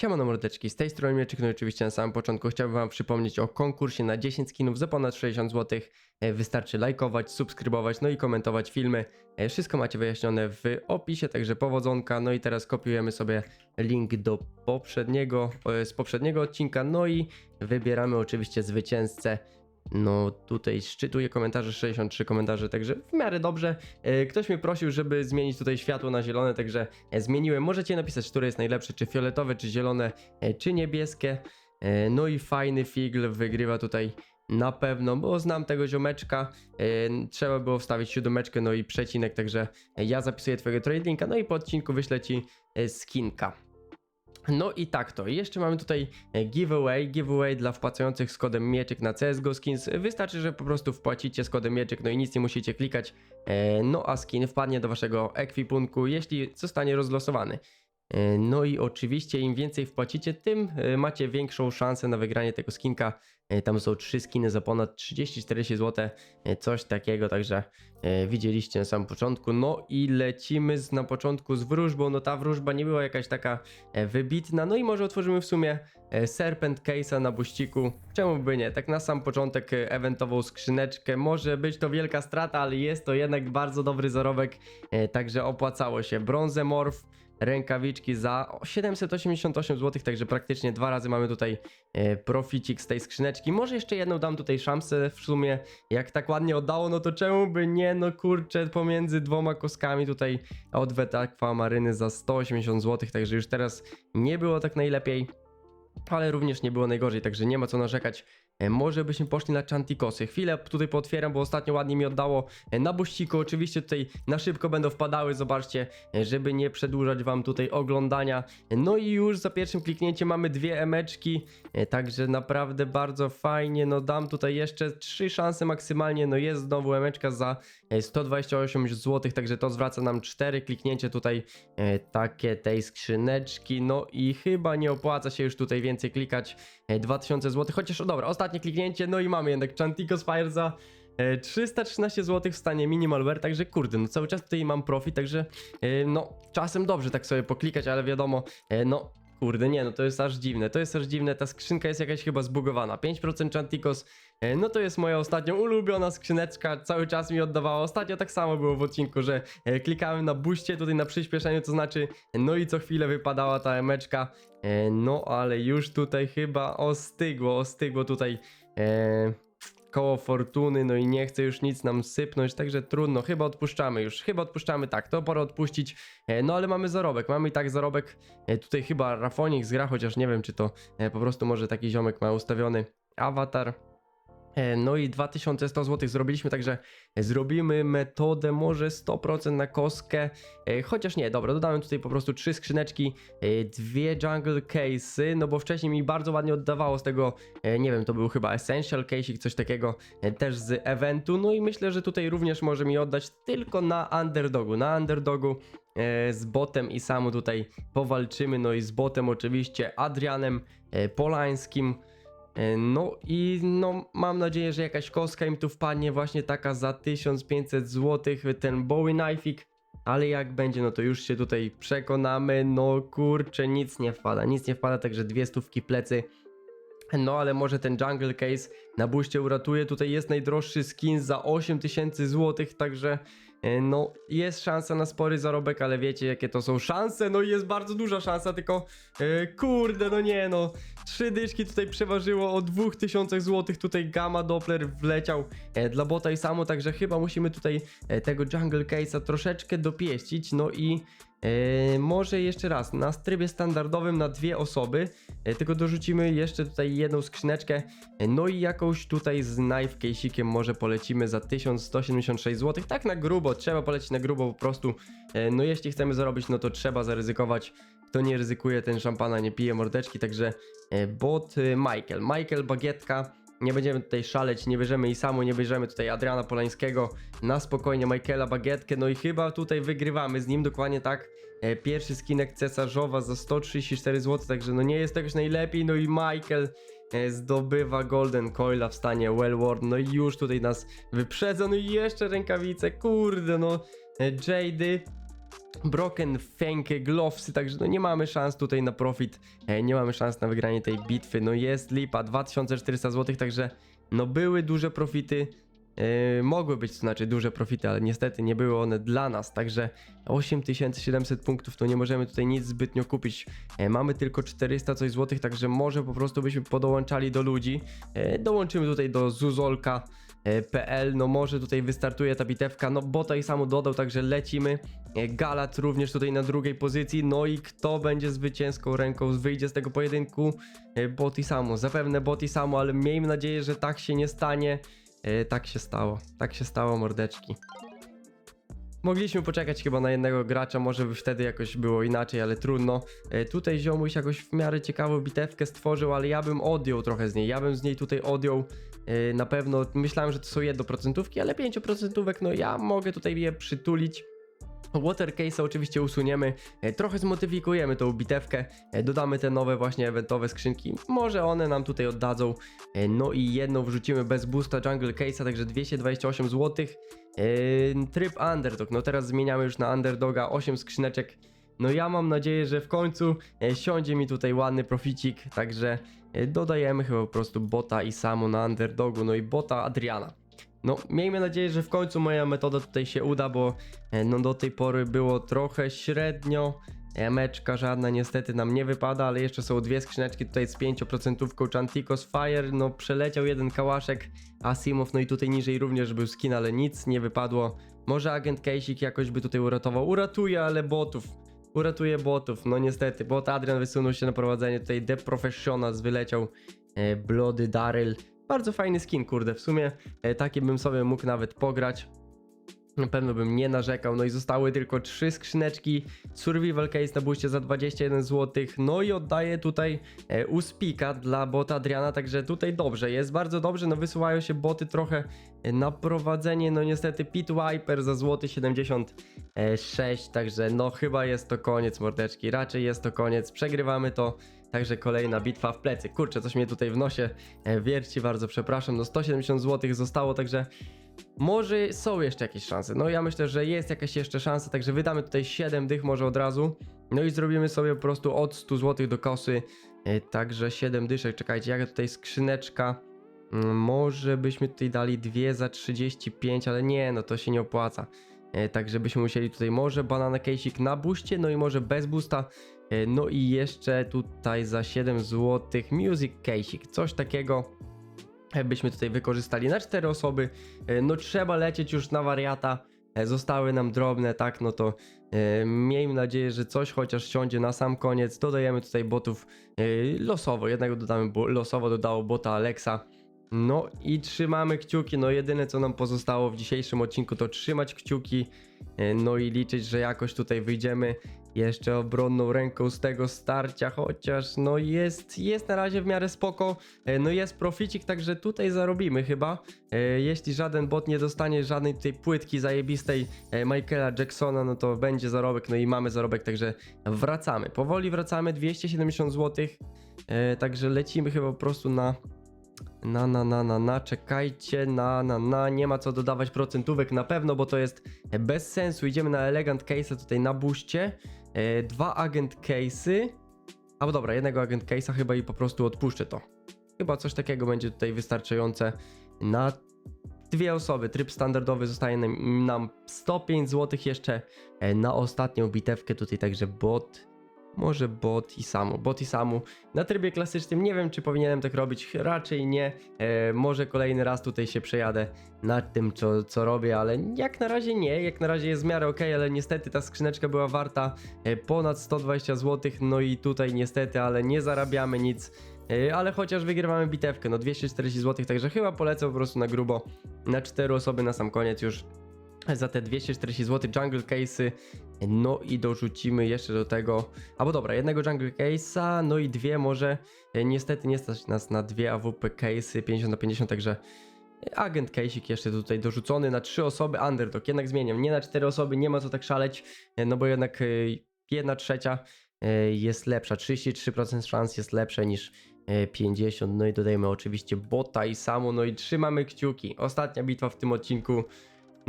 Siemano mordeczki, z tej strony Mieczyk, no oczywiście na samym początku chciałbym wam przypomnieć o konkursie na 10 skinów za ponad 60 zł. E, Wystarczy lajkować, subskrybować, no i komentować filmy. E, Wszystko macie wyjaśnione w opisie, także powodzonka. No i teraz kopiujemy sobie link do poprzedniego, e, z poprzedniego odcinka, no i wybieramy oczywiście zwycięzcę. No tutaj szczytuje komentarze, 63 komentarze, także w miarę dobrze. E, Ktoś mnie prosił, żeby zmienić tutaj światło na zielone, także e, zmieniłem. Możecie napisać, które jest najlepsze, czy fioletowe, czy zielone, e, czy niebieskie. No i fajny figl wygrywa tutaj na pewno, bo znam tego ziomeczka. Trzeba było wstawić siódemeczkę, no i przecinek, także ja zapisuję twojego trade linka, no i po odcinku wyślę ci skinka. No i tak to. Jeszcze mamy tutaj e, giveaway. Giveaway dla wpłacających z kodem Mieczyk na CSGO Skins. Wystarczy, że po prostu wpłacicie z kodem Mieczyk, no i nic nie musicie klikać. E, No a skin wpadnie do waszego ekwipunku, jeśli zostanie rozlosowany. E, No i oczywiście im więcej wpłacicie, tym macie większą szansę na wygranie tego skinka. E, Tam są trzy skiny za ponad 30-40 zł, e, coś takiego, także e, widzieliście na samym początku. No i lecimy z, na początku z wróżbą. No ta wróżba nie była jakaś taka wybitna. No i może otworzymy w sumie Serpent Case'a na buściku. Czemu by nie? Tak na sam początek eventową skrzyneczkę. Może być to wielka strata, ale jest to jednak bardzo dobry zarobek, także opłacało się. Bronze Morph, rękawiczki za 788 zł, także praktycznie dwa razy mamy tutaj e, proficik z tej skrzyneczki. Może jeszcze jedną dam tutaj szansę w sumie. Jak tak ładnie oddało, no to czemu by nie? No kurczę, pomiędzy dwoma koskami tutaj odwet Aquamaryny za 180 zł, także już teraz nie było tak najlepiej. Ale również nie było najgorzej, także nie ma co narzekać. E, Może byśmy poszli na Chantikosy. Chwilę tutaj pootwieram, bo ostatnio ładnie mi oddało e, na buściku. Oczywiście tutaj na szybko będą wpadały, zobaczcie, e, żeby nie przedłużać wam tutaj oglądania. No i już za pierwszym kliknięciem mamy dwie emeczki, także naprawdę bardzo fajnie. No dam tutaj jeszcze trzy szanse maksymalnie. No jest znowu emeczka za 128 zł, także to zwraca nam cztery kliknięcie tutaj e, takie tej skrzyneczki. No i chyba nie opłaca się już tutaj więcej klikać. E, 2000 zł, chociaż o dobra, ostatnie kliknięcie, no i mamy jednak Chanticos Fire za e, 313 zł w stanie minimalware, także kurde, no cały czas tutaj mam profit, także e, no czasem dobrze tak sobie poklikać, ale wiadomo, e, no kurde, nie, no to jest aż dziwne, to jest aż dziwne, ta skrzynka jest jakaś chyba zbugowana, 5% Chanticos, e, no to jest moja ostatnio ulubiona skrzyneczka, cały czas mi oddawała, ostatnio tak samo było w odcinku, że e, klikałem na buście tutaj na przyspieszeniu, to znaczy, no i co chwilę wypadała ta emeczka, E, No, ale już tutaj chyba ostygło, ostygło tutaj e, koło fortuny, no i nie chce już nic nam sypnąć, także trudno, chyba odpuszczamy już, chyba odpuszczamy, tak, to pora odpuścić, e, no ale mamy zarobek, mamy i tak zarobek, e, tutaj chyba Rafonik zgra, chociaż nie wiem, czy to e, po prostu może taki ziomek ma ustawiony awatar, E, No i 2100 zł zrobiliśmy, także zrobimy metodę może 100% na kostkę, e, chociaż nie, dobra, dodałem tutaj po prostu trzy skrzyneczki, e, dwie jungle case'y, no bo wcześniej mi bardzo ładnie oddawało z tego, e, nie wiem, to był chyba essential case'ik, coś takiego, e, też z eventu, no i myślę, że tutaj również może mi oddać tylko na underdogu, na underdogu e, z botem i samu tutaj powalczymy, no i z botem oczywiście Adrianem e, Polańskim, E, No i no mam nadzieję, że jakaś kostka im tu wpadnie właśnie taka za 1500 zł, ten Bowie Knife'ik, ale jak będzie, no to już się tutaj przekonamy, no kurczę, nic nie wpada, nic nie wpada, także dwie stówki plecy. No ale może ten Jungle Case na buście uratuje, tutaj jest najdroższy skin za 8000 zł, także e, no jest szansa na spory zarobek, ale wiecie jakie to są szanse, no i jest bardzo duża szansa, tylko e, kurde, no nie no, trzy dyszki tutaj przeważyło o 2000 zł, tutaj Gamma Doppler wleciał e, dla bota i samo, także chyba musimy tutaj tego Jungle Case'a troszeczkę dopieścić, no i e, może jeszcze raz, na trybie standardowym na dwie osoby, e, tylko dorzucimy jeszcze tutaj jedną skrzyneczkę, e, no i jakąś tutaj z knife case'ikiem może polecimy za 1176 zł, tak na grubo, trzeba polecić na grubo po prostu, e, no jeśli chcemy zarobić, no to trzeba zaryzykować, kto nie ryzykuje, ten szampana nie pije mordeczki, także e, bot e, Michael, Michael Bagietka, nie będziemy tutaj szaleć, nie bierzemy i samo, nie bierzemy tutaj Adriana Polańskiego, na spokojnie Michaela Bagietkę, no i chyba tutaj wygrywamy z nim dokładnie tak, e, pierwszy skinek cesarzowa za 134 zł, także no nie jest to jakoś najlepiej, no i Michael e, zdobywa Golden Coila w stanie Wellworn, no i już tutaj nas wyprzedza, no i jeszcze rękawice, kurde no, e, Jady, Broken Fang Glovesy, także no nie mamy szans tutaj na profit, e, nie mamy szans na wygranie tej bitwy, no jest lipa, 2400 zł, także no były duże profity, e, mogły być to znaczy duże profity, ale niestety nie były one dla nas, także 8700 punktów, to nie możemy tutaj nic zbytnio kupić, e, mamy tylko 400 coś złotych, także może po prostu byśmy podołączali do ludzi, dołączymy tutaj do Zuzolka, PL, no może tutaj wystartuje ta bitewka, no bota i samo dodał, także lecimy. E, Galat również tutaj na drugiej pozycji, no i kto będzie zwycięską ręką, wyjdzie z tego pojedynku? E, Bot i samo, zapewne bot i samo, ale miejmy nadzieję, że tak się nie stanie. E, Tak się stało, tak się stało mordeczki. Mogliśmy poczekać chyba na jednego gracza, może by wtedy jakoś było inaczej, ale trudno. E, Tutaj ziomuś jakoś w miarę ciekawą bitewkę stworzył, ale ja bym odjął trochę z niej. Ja bym z niej tutaj odjął e, na pewno. Myślałem, że to są jednoprocentówki, ale 5%, no ja mogę tutaj je przytulić. Water Case oczywiście usuniemy, e, trochę zmodyfikujemy tą bitewkę, dodamy te nowe właśnie eventowe skrzynki, może one nam tutaj oddadzą, no i jedną wrzucimy bez boosta Jungle Case'a, także 228 zł. Tryb Underdog, no teraz zmieniamy już na Underdoga, 8 skrzyneczek, no ja mam nadzieję, że w końcu e, siądzie mi tutaj ładny proficik, także e, dodajemy chyba po prostu bota i samo na Underdogu, no i bota Adriana. No, miejmy nadzieję, że w końcu moja metoda tutaj się uda, bo e, no do tej pory było trochę średnio. E, Meczka żadna niestety nam nie wypada, ale jeszcze są dwie skrzyneczki tutaj z 5% Chanticos Fire, no przeleciał jeden kałaszek, Asimov, no i tutaj niżej również był skin, ale nic nie wypadło. Może agent Kejsik jakoś by tutaj uratował. Uratuje, ale botów. Uratuje botów, no niestety, bot Adrian wysunął się na prowadzenie, tutaj The Professionals wyleciał, e, Daryl. Bardzo fajny skin, kurde, w sumie e, taki bym sobie mógł nawet pograć. Na pewno bym nie narzekał. No i zostały tylko trzy skrzyneczki. Survival Case na buście za 21 zł. No i oddaję tutaj e, uspika dla bota Adriana, także tutaj dobrze, jest bardzo dobrze. No wysyłają się boty trochę e, na prowadzenie. No niestety Pit Wiper za złoty 76, także no chyba jest to koniec mordeczki. Raczej jest to koniec. Przegrywamy to. Także kolejna bitwa w plecy. Kurczę, coś mnie tutaj w nosie e, wierci, bardzo przepraszam. No 170 zł zostało, także może są jeszcze jakieś szanse. No ja myślę, że jest jakaś jeszcze szansa, także wydamy tutaj 7 dych może od razu. No i zrobimy sobie po prostu od 100 zł do kosy. E, Także 7 dyszek, czekajcie, jaka tutaj skrzyneczka. Mm, Może byśmy tutaj dali dwie za 35, ale nie, no to się nie opłaca. E, Także byśmy musieli tutaj może banana case'ik na buście, no i może bez boosta. E, No i jeszcze tutaj za 7 zł music case'ik, coś takiego e, byśmy tutaj wykorzystali na 4 osoby. E, No trzeba lecieć już na wariata. Zostały nam drobne, tak, no to e, miejmy nadzieję, że coś chociaż siądzie na sam koniec. Dodajemy tutaj botów e, losowo. Jednego dodamy bo, losowo, dodało bota Alexa. No i trzymamy kciuki. No jedyne co nam pozostało w dzisiejszym odcinku to trzymać kciuki. e, No i liczyć, że jakoś tutaj wyjdziemy jeszcze obronną ręką z tego starcia, chociaż no jest, jest na razie w miarę spoko, E, no jest proficik, także tutaj zarobimy chyba, E, jeśli żaden bot nie dostanie żadnej tej płytki zajebistej Michaela Jacksona, no to będzie zarobek, no i mamy zarobek, także wracamy, powoli wracamy, 270 zł, także lecimy chyba po prostu na na, na, na, na, na, czekajcie, na, na, na, nie ma co dodawać procentówek na pewno, bo to jest bez sensu. Idziemy na Elegant Case tutaj na buście. E, dwa Agent Case'y. Albo dobra, jednego Agent Case'a chyba i po prostu odpuszczę to. Chyba coś takiego będzie tutaj wystarczające na dwie osoby. Tryb standardowy zostaje nam, nam 105 zł jeszcze e, na ostatnią bitewkę tutaj, także bot. Może bot i samu. Bot i samu. Na trybie klasycznym nie wiem, czy powinienem tak robić. Raczej nie. E, może kolejny raz tutaj się przejadę nad tym, co, co robię, ale jak na razie nie. Jak na razie jest w miarę ok, ale niestety ta skrzyneczka była warta e, ponad 120 zł. No i tutaj niestety, ale nie zarabiamy nic. E, ale chociaż wygrywamy bitewkę, no 240 zł, także chyba polecę po prostu na grubo. Na 4 osoby na sam koniec już za te 240 zł jungle case'y. No i dorzucimy jeszcze do tego. Albo dobra, jednego jungle case'a, no i dwie może. E, Niestety nie stać nas na dwie AWP case'y 50 na 50, także agent case'ik jeszcze tutaj dorzucony na trzy osoby. Underdog, jednak zmieniam. Nie na cztery osoby, nie ma co tak szaleć, e, no bo jednak e, jedna trzecia e, jest lepsza. 33% szans jest lepsze niż e, 50. No i dodajemy oczywiście bota i samo. No i trzymamy kciuki. Ostatnia bitwa w tym odcinku.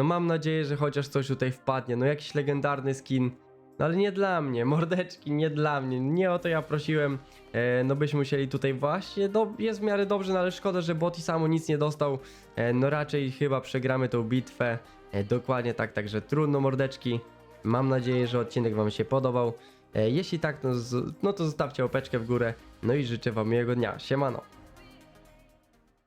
No mam nadzieję, że chociaż coś tutaj wpadnie, no jakiś legendarny skin. No ale nie dla mnie, mordeczki, nie dla mnie, nie o to ja prosiłem. E, no byśmy musieli tutaj właśnie, do, jest w miarę dobrze, no ale szkoda, że Boti samo nic nie dostał. E, no raczej chyba przegramy tą bitwę. E, dokładnie tak, także trudno mordeczki. Mam nadzieję, że odcinek wam się podobał. E, jeśli tak, no, no to zostawcie łapeczkę w górę. No i życzę wam miłego dnia. Siemano.